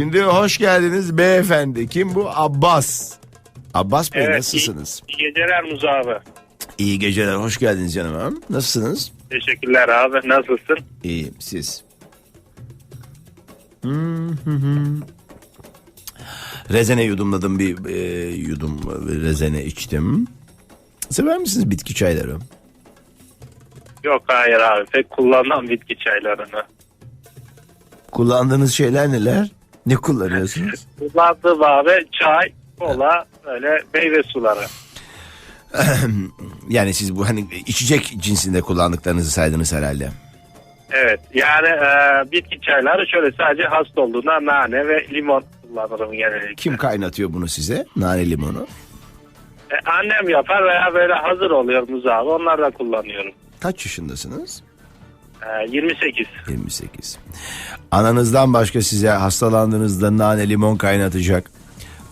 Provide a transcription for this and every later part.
Şimdi hoş geldiniz beyefendi. Kim bu? Abbas. Abbas Bey nasılsınız? İyi geceler Muzo abi. İyi geceler, hoş geldiniz canım. Nasılsınız? Teşekkürler abi. Nasılsın? İyiyim, siz? Hmm, hı hı. Rezene yudumladım bir e, yudum rezene içtim. Sever misiniz bitki çayları? Yok hayır abi. Pek kullanmam bitki çaylarını. Kullandığınız şeyler neler? Ne kullanıyorsunuz? Kullandığım abi çay, kola, öyle meyve suları. yani siz bu hani içecek cinsinde kullandıklarınızı saydınız herhalde. Evet yani e, bitki çayları şöyle sadece hasta olduğunda nane ve limon kullanırım genellikle. Kim kaynatıyor bunu size? Nane limonu. E, annem yapar veya böyle hazır oluyor Muzo abi. Onları da kullanıyorum. Kaç yaşındasınız? E, 28. 28. Ananızdan başka size hastalandığınızda nane limon kaynatacak.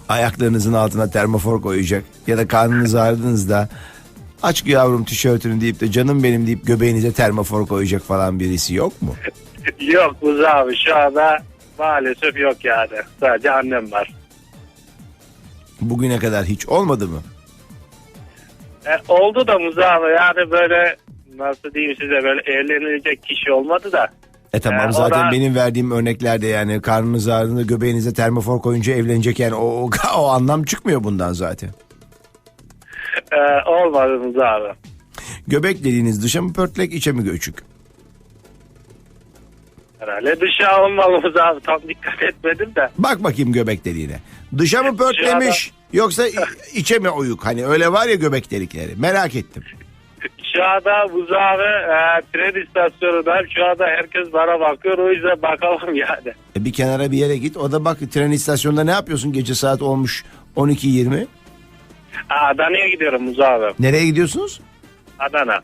Ayaklarınızın altına termofor koyacak. Ya da karnınız ağrıdığınızda aç yavrum tişörtünü deyip de canım benim deyip göbeğinize termofor koyacak falan birisi yok mu? yok Muzo abi şu anda maalesef yok yani. Sadece annem var. Bugüne kadar hiç olmadı mı? E, oldu da Muzo abi yani böyle nasıl diyeyim size böyle evlenilecek kişi olmadı da. E tamam Ee, zaten o da- benim verdiğim örneklerde yani karnınız ağrıdığında göbeğinize termofor koyunca evlenecek yani o, o, o anlam çıkmıyor bundan zaten. E, olmadı Muzo abi. Göbek dediğiniz dışa mı pörtlek içe mi göçük? Herhalde dışa olmalı Muzo abi tam dikkat etmedim de. Bak bakayım göbek deliğine. Dışa mı pörtlemiş yoksa i- içe mi oyuk? Hani öyle var ya göbek delikleri. Merak ettim. Şu anda abi e, tren istasyonundayım. Şu anda herkes bana bakıyor o yüzden bakalım yani. E bir kenara bir yere git. O da bak tren istasyonunda ne yapıyorsun? Gece saat olmuş 12.20. Aa, Adana'ya gidiyorum abi. Nereye gidiyorsunuz? Adana.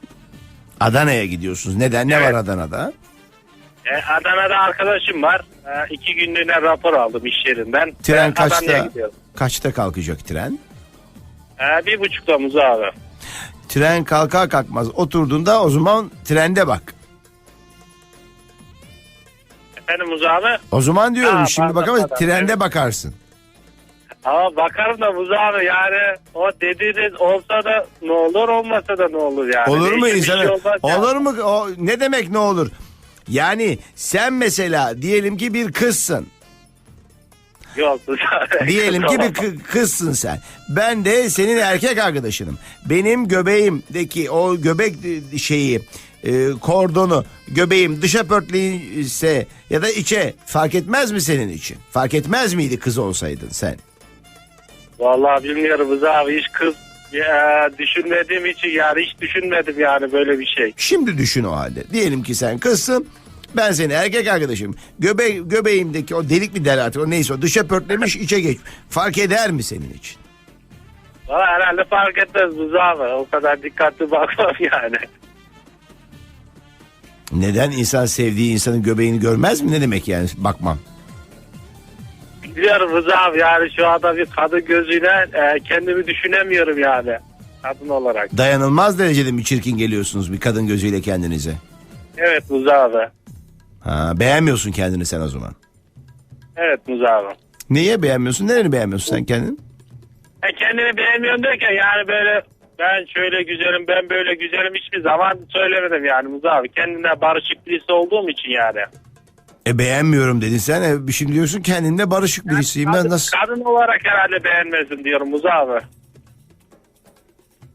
Adana'ya gidiyorsunuz. Neden? Ne Evet. var Adana'da? E, Adana'da arkadaşım var. E, iki günlüğüne rapor aldım iş yerinden. Tren Ben kaçta? Kaçta kalkacak tren? E, bir buçukta abi. Tren kalkar kalkmaz oturduğunda o zaman trende bak. Efendim abi? O zaman diyorum Ha, şimdi pardon, bak ama pardon. trende bakarsın. Ama bakarım da abi yani o dediğiniz olsa da ne olur olmasa da ne olur yani. Olur mu Hiçbir şey insana? olmaz yani. Olur mu? O, ne demek ne olur? Yani sen mesela diyelim ki bir kızsın. Yok. Diyelim ki bir kı- kızsın sen. Ben de senin erkek arkadaşınım. Benim göbeğimdeki o göbek şeyi e, kordonu göbeğim dışa pörtleyse ya da içe fark etmez mi senin için? Fark etmez miydi kız olsaydın sen? Vallahi bilmiyorum Muzo abi hiç kız ya, düşünmediğim için yani hiç düşünmedim yani böyle bir şey. Şimdi düşün o halde. Diyelim ki sen kızsın. Ben senin erkek arkadaşım. Göbe göbeğimdeki o delik mi der o neyse o dışa pörtlemiş içe geç. Fark eder mi senin için? Valla herhalde fark etmez Muzo abi. O kadar dikkatli bakmam yani. Neden insan sevdiği insanın göbeğini görmez mi? Ne demek yani bakmam. Biliyorum Muzo abi yani şu anda bir kadın gözüyle e, kendimi düşünemiyorum yani. Kadın olarak. Dayanılmaz derecede mi çirkin geliyorsunuz bir kadın gözüyle kendinize? Evet Muzo abi. Ha, beğenmiyorsun kendini sen o zaman. Evet Muzo abi. Niye beğenmiyorsun? Nereni beğenmiyorsun sen kendini? E, kendini beğenmiyorum derken yani böyle ben şöyle güzelim ben böyle güzelim hiçbir zaman söylemedim yani Muzo abi. Kendine barışık birisi olduğum için yani. E beğenmiyorum dedin sen. E, şimdi diyorsun kendinde barışık birisiyim. Ben Kadın, nasıl? kadın olarak herhalde beğenmezdim diyorum Muzo abi.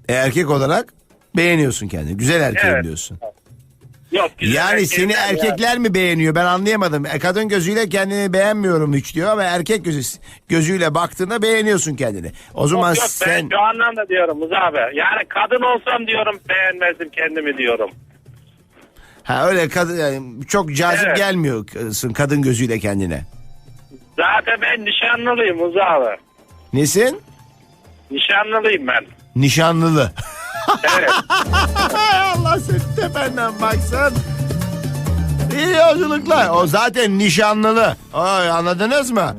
E, erkek olarak beğeniyorsun kendini. Güzel erkeğim Evet. diyorsun. Yok, güzel Yani erkekler seni yani. erkekler mi beğeniyor ben anlayamadım. E, kadın gözüyle kendini beğenmiyorum hiç diyor ama erkek gözü, gözüyle baktığında beğeniyorsun kendini. O zaman Yok, yok sen ben şu anlamda diyorum Muzo abi. Yani kadın olsam diyorum beğenmezdim kendimi diyorum. ha öyle kadın yani çok cazip Evet. gelmiyorsun kadın gözüyle kendine. Zaten ben nişanlılıyım Muzo abi. Nesin? Nişanlılıyım ben. Nişanlılı. Evet. Tependen baksın. İyi yolculuklar. O zaten nişanlılı. Oy, anladınız mı?